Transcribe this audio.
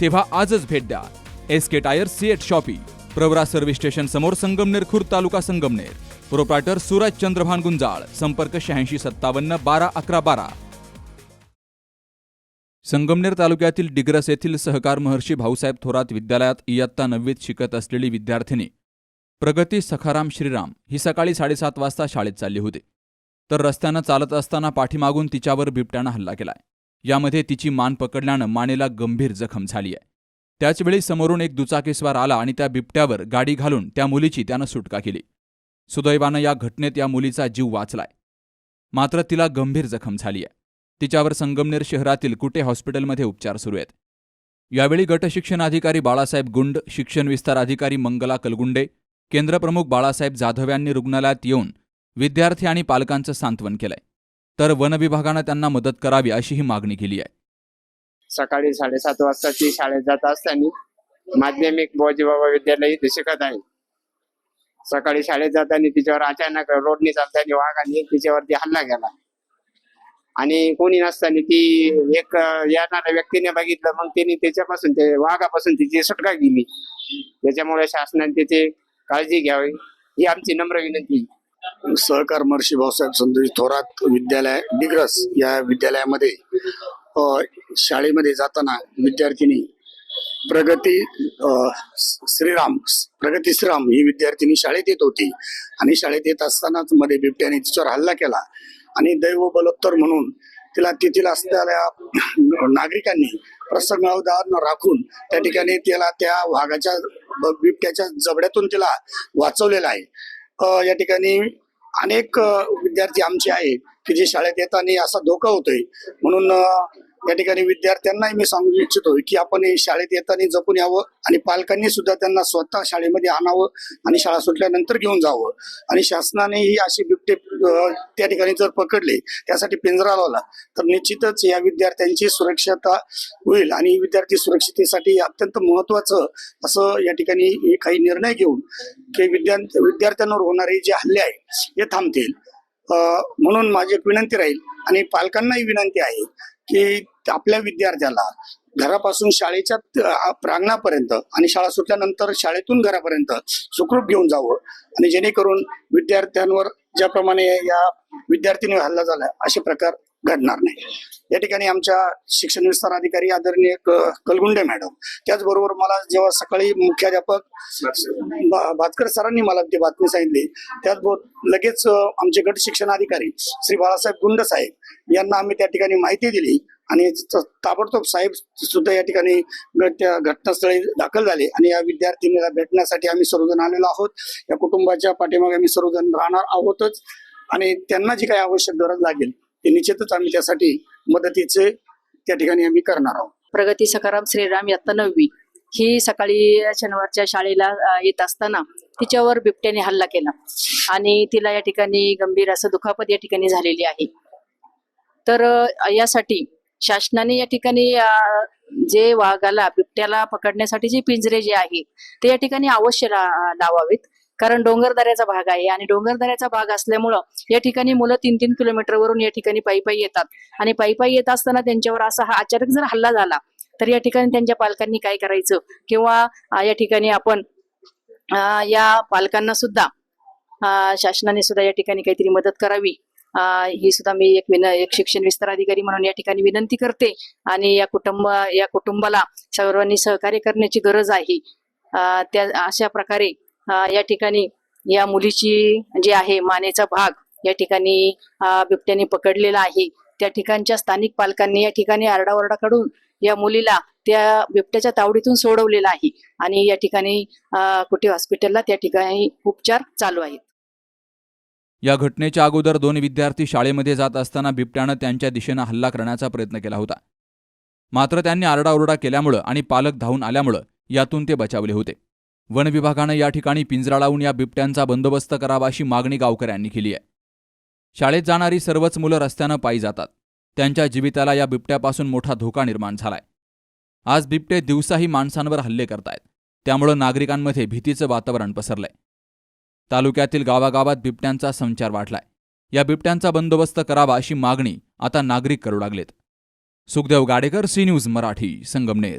तेव्हा आजच भेट द्या. S K tyre CEAT shoppe Pravara service station समोर संगमनेर खुर्द तालुका संगमनेर. प्रोप्रायटर सूरज चंद्रभान गुंजाळ संपर्क शहाऐंशी सत्तावन्न बारा अकरा बारा. संगमनेर तालुक्यातील डिग्रस येथील सहकार महर्षी भाऊसाहेब थोरात विद्यालयात इयत्ता नववीत शिकत असलेली विद्यार्थिनी प्रगती सखाराम श्रीराम ही सकाळी साडेसात वाजता शाळेत चालली होती. तर रस्त्यानं चालत असताना पाठीमागून तिच्यावर बिबट्यानं हल्ला केलाय. यामध्ये तिची मान पकडल्यानं मानेला गंभीर जखम झाली आहे. त्याचवेळी समोरून एक दुचाकीस्वार आला आणि त्या बिबट्यावर गाडी घालून त्या मुलीची त्यानं सुटका केली. सुदैवानं या घटनेत या मुलीचा जीव वाचलाय. मात्र तिला गंभीर जखम झाली आहे. तिच्यावर संगमनेर शहरातील कुटे हॉस्पिटलमध्ये उपचार सुरू आहेत. यावेळी गटशिक्षण अधिकारी बाळासाहेब गुंड शिक्षण विस्तार अधिकारी मंगला कलगुंडे केंद्रप्रमुख बाळासाहेब जाधव यांनी रुग्णालयात येऊन विद्यार्थी आणि पालकांचं सांत्वन केलंय. तर वनविभागानं त्यांना मदत करावी अशी ही मागणी केली आहे. सकाळी साडेसात वाजता ती शाळेत जात असताना माध्यमिक बोजीबाबा विद्यालय इथे शिकत आहे. सकाळी शाळेत जाताना तिच्यावर अचानक रोडनी चालताना वाघाने तिच्यावरती हल्ला केला. आणि कोणी नसताना ती एक येणाऱ्या व्यक्तीने बघितलं मग त्यांनी त्याच्यापासून ते वाघापासून तिची सुटका केली. त्याच्यामुळे शासनाने त्याची काळजी घ्यावी ही आमची नम्र विनंती आहे. सहकार महर्षी भाऊसाहेब संतोष थोरात विद्यालय डिग्रस या विद्यालयामध्ये शाळेमध्ये जाताना विद्यार्थिनी प्रगती श्रीराम प्रगती श्रीराम ही विद्यार्थिनी शाळेत येत होती. आणि शाळेत येत असतानाच मध्ये बिबट्याने तिच्यावर हल्ला केला. आणि दैव बलोत्तर म्हणून तिला तेथील असणाऱ्या नागरिकांनी प्रसंगावधान राखून त्या ठिकाणी तिला त्या वाघाच्या बिबट्याच्या जबड्यातून तिला वाचवलेला आहे. या ठिकाणी अनेक विद्यार्थी आमचे आहेत की जे शाळेत येताना असा धोका होतोय. म्हणून या ठिकाणी विद्यार्थ्यांनाही मी सांगू इच्छितो की आपण हे शाळेत येताना जपून यावं आणि पालकांनी सुद्धा त्यांना स्वतः शाळेमध्ये आणावं आणि शाळा सुटल्यानंतर घेऊन जावं. आणि शासनाने ही अशी बिबटे त्या ठिकाणी जर पकडले त्यासाठी पिंजरा लावला तर निश्चितच या विद्यार्थ्यांची सुरक्षता होईल आणि विद्यार्थी सुरक्षितेसाठी अत्यंत महत्वाचं असं या ठिकाणी हे काही निर्णय घेऊन की विद्या विद्यार्थ्यांवर होणारे जे हल्ले आहे हे थांबतील. म्हणून माझी एक विनंती राहील आणि पालकांनाही विनंती आहे की आपल्या विद्यार्थ्याला घरापासून शाळेच्या प्रांगणापर्यंत आणि शाळा सुटल्यानंतर शाळेतून घरापर्यंत सुखरूप घेऊन जावं आणि जेणेकरून विद्यार्थ्यांवर ज्याप्रमाणे या विद्यार्थिनी हल्ला झाला असे प्रकार घडणार नाही. या ठिकाणी आमच्या शिक्षण विस्तार अधिकारी आदरणीय क- कलगुंडे मॅडम त्याचबरोबर मला जेव्हा सकाळी मुख्याध्यापक भातकर सरांनी मला ती बातमी सांगितली त्याचबरोबर लगेच आमचे गट शिक्षण अधिकारी श्री बाळासाहेब गुंड साहेब यांना आम्ही त्या ठिकाणी माहिती दिली आणि ताबडतोब साहेब सुद्धा या ठिकाणी त्या घटनास्थळी दाखल झाले आणि या विद्यार्थिनीला भेटण्यासाठी आम्ही सर्वजण आलेलो आहोत. या कुटुंबाच्या पाठीमागे आम्ही सर्वजण राहणार आहोतच आणि त्यांना जी काही आवश्यक गरज लागेल ते निश्चितच आम्ही त्यासाठी मदतीचे त्या ठिकाणी आम्ही करणार आहोत. प्रगती सखाराम श्रीराम यात्ता नववी. ही सकाळी शनिवारच्या शाळेला येत असताना तिच्यावर बिबट्याने हल्ला केला. आणि तिला या ठिकाणी गंभीर असं दुखापत या ठिकाणी झालेली आहे. तर यासाठी शासनाने या ठिकाणी जे वाघाला बिबट्याला पकडण्यासाठी जे पिंजरे जे आहेत ते या ठिकाणी अवश्य ला- लावावेत. कारण डोंगरदऱ्याचा भाग आहे आणि डोंगरदऱ्याचा भाग असल्यामुळं या ठिकाणी मुलं तीन तीन किलोमीटरवरून या ठिकाणी पायी पायी येतात. आणि पायी पायी येत असताना त्यांच्यावर असा हा अचानक जर हल्ला झाला तर या ठिकाणी त्यांच्या पालकांनी काय करायचं? किंवा या ठिकाणी आपण या पालकांना सुद्धा शासनाने सुद्धा या ठिकाणी काहीतरी मदत करावी. ही सुद्धा मी एक विन एक शिक्षण विस्तार अधिकारी म्हणून या ठिकाणी विनंती करते. आणि या कुटुंब या कुटुंबाला सर्वांनी सहकार्य करण्याची गरज आहे. त्या अशा प्रकारे या ठिकाणी या मुलीची जी आहे मानेचा भाग या ठिकाणी बिबट्याने पकडलेला आहे. त्या ठिकाणच्या स्थानिक पालकांनी या ठिकाणी आरडाओरडा काढून या मुलीला त्या बिबट्याच्या तावडीतून सोडवलेला आहे आणि या ठिकाणी कुठे हॉस्पिटलला त्या ठिकाणी उपचार चालू आहेत. या घटनेच्या अगोदर दोन विद्यार्थी शाळेमध्ये जात असताना बिबट्यानं त्यांच्या दिशेनं हल्ला करण्याचा प्रयत्न केला होता. मात्र त्यांनी आरडाओरडा केल्यामुळं आणि पालक धावून आल्यामुळं यातून ते बचावले होते. वन विभागानं या ठिकाणी पिंजरा लावून या बिबट्यांचा बंदोबस्त करावा अशी मागणी गावकऱ्यांनी केली आहे. शाळेत जाणारी सर्वच मुलं रस्त्यानं पायी जातात. त्यांच्या जीविताला या बिबट्यापासून मोठा धोका निर्माण झालाय. आज बिबटे दिवसाही माणसांवर हल्ले करतायत. त्यामुळं नागरिकांमध्ये भीतीचं वातावरण पसरलंय. तालुक्यातील गावागावात बिबट्यांचा संचार वाढलाय. या बिबट्यांचा बंदोबस्त करावा अशी मागणी आता नागरिक करू लागलेत. Sukhdev Gadekar C news Marathi Sangamner.